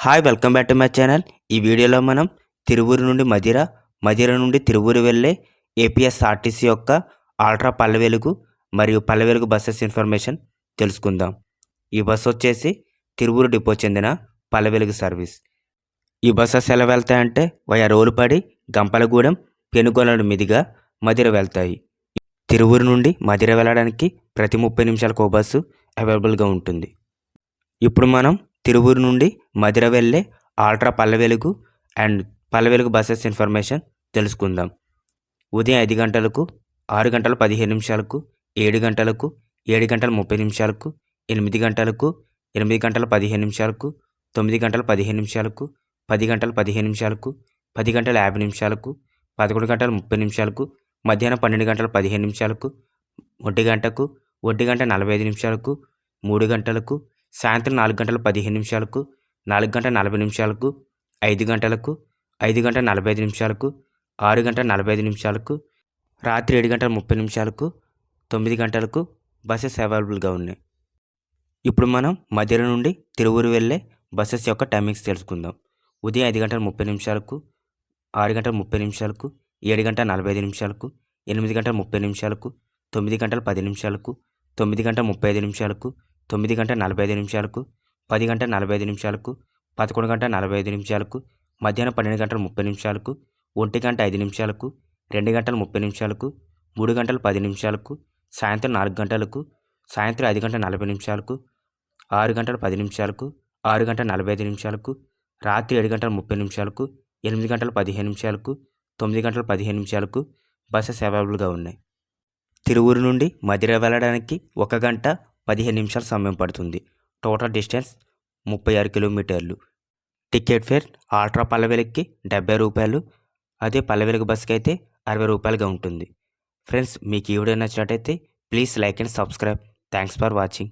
Hi welcome back to my channel ఈ వీడియోలో మనం తిరువూరు నుండి మధిర మధిర నుండి తిరువూరు వెళ్ళే ఏపీఎస్ఆర్టీసీ యొక్క ఆల్ట్రా పల్లెవెలుగు మరియు పల్లెవెలుగు బస్సెస్ ఇన్ఫర్మేషన్ తెలుసుకుందాం. ఈ బస్సు వచ్చేసి తిరువూరు డిపో చెందిన పల్లెవెలుగు సర్వీస్ ఈ బస్సెస్ ఎలా వెళ్తాయంటే వయా రోలుపడి గంపలగూడెం పెనుగొలను మీదుగా మధిర వెళ్తాయి. తిరువూరు నుండి మదిర వెళ్ళడానికి ప్రతి ముప్పై నిమిషాలకు ఒక బస్సు అవైలబుల్గా ఉంటుంది. ఇప్పుడు మనం తిరువూరు నుండి మధుర వెళ్ళే ultra Pallevelugu and Palle buses buses information తెలుసుకుందాం. ఉదయం ఐదు గంటలకు ఆరు గంటల పదిహేను నిమిషాలకు ఏడు గంటలకు ఏడు గంటల ముప్పై నిమిషాలకు ఎనిమిది గంటలకు ఎనిమిది గంటల పదిహేను నిమిషాలకు తొమ్మిది గంటల పదిహేను నిమిషాలకు పది గంటల పదిహేను నిమిషాలకు పది గంటల యాభై నిమిషాలకు పదకొండు గంటల ముప్పై నిమిషాలకు మధ్యాహ్నం పన్నెండు గంటల పదిహేను నిమిషాలకు ఒంటి గంటకు ఒంటి గంట నలభై ఐదు నిమిషాలకు మూడు గంటలకు సాయంత్రం నాలుగు గంటల పదిహేను నిమిషాలకు నాలుగు గంటల నలభై నిమిషాలకు ఐదు గంటలకు ఐదు గంటల నలభై ఐదు నిమిషాలకు ఆరు గంటల నలభై ఐదు నిమిషాలకు రాత్రి ఏడు గంటల ముప్పై నిమిషాలకు తొమ్మిది గంటలకు బస్సెస్ అవైలబుల్గా ఉన్నాయి. ఇప్పుడు మనం మధ్యలో నుండి తిరువూరు వెళ్ళే బస్సెస్ యొక్క టైమింగ్స్ తెలుసుకుందాం. ఉదయం ఐదు గంటల ముప్పై నిమిషాలకు ఆరు గంటల ముప్పై నిమిషాలకు ఏడు గంటల నలభై ఐదు నిమిషాలకు ఎనిమిది గంటల ముప్పై నిమిషాలకు తొమ్మిది గంటల పది నిమిషాలకు తొమ్మిది గంటల ముప్పై ఐదు నిమిషాలకు తొమ్మిది గంటల నలభై ఐదు నిమిషాలకు పది గంటల నలభై ఐదు నిమిషాలకు పదకొండు గంటల నలభై ఐదు నిమిషాలకు మధ్యాహ్నం పన్నెండు గంటల ముప్పై నిమిషాలకు ఒంటి గంట ఐదు నిమిషాలకు రెండు గంటల ముప్పై నిమిషాలకు మూడు గంటల పది నిమిషాలకు సాయంత్రం నాలుగు గంటలకు సాయంత్రం ఐదు గంటల నలభై నిమిషాలకు ఆరు గంటల పది నిమిషాలకు ఆరు గంటల నలభై ఐదు నిమిషాలకు రాత్రి ఏడు గంటల ముప్పై నిమిషాలకు ఎనిమిది గంటల పదిహేను నిమిషాలకు తొమ్మిది గంటల పదిహేను నిమిషాలకు బస్సెస్ అవైలబుల్గా ఉన్నాయి. తిరువూరు నుండి మధిర వెళ్ళడానికి ఒక గంట పదిహేను నిమిషాల సమయం పడుతుంది. టోటల్ డిస్టెన్స్ ముప్పై ఆరు కిలోమీటర్లు. టికెట్ ఫేర్ ఆల్ట్రా పల్లెవెలకి డెబ్బై రూపాయలు. అదే పల్లెవెలుగు బస్కి అయితే అరవై రూపాయలుగా ఉంటుంది. ఫ్రెండ్స్ మీకు ఈ వీడియో నచ్చినట్టయితే please like and subscribe. Thanks for watching.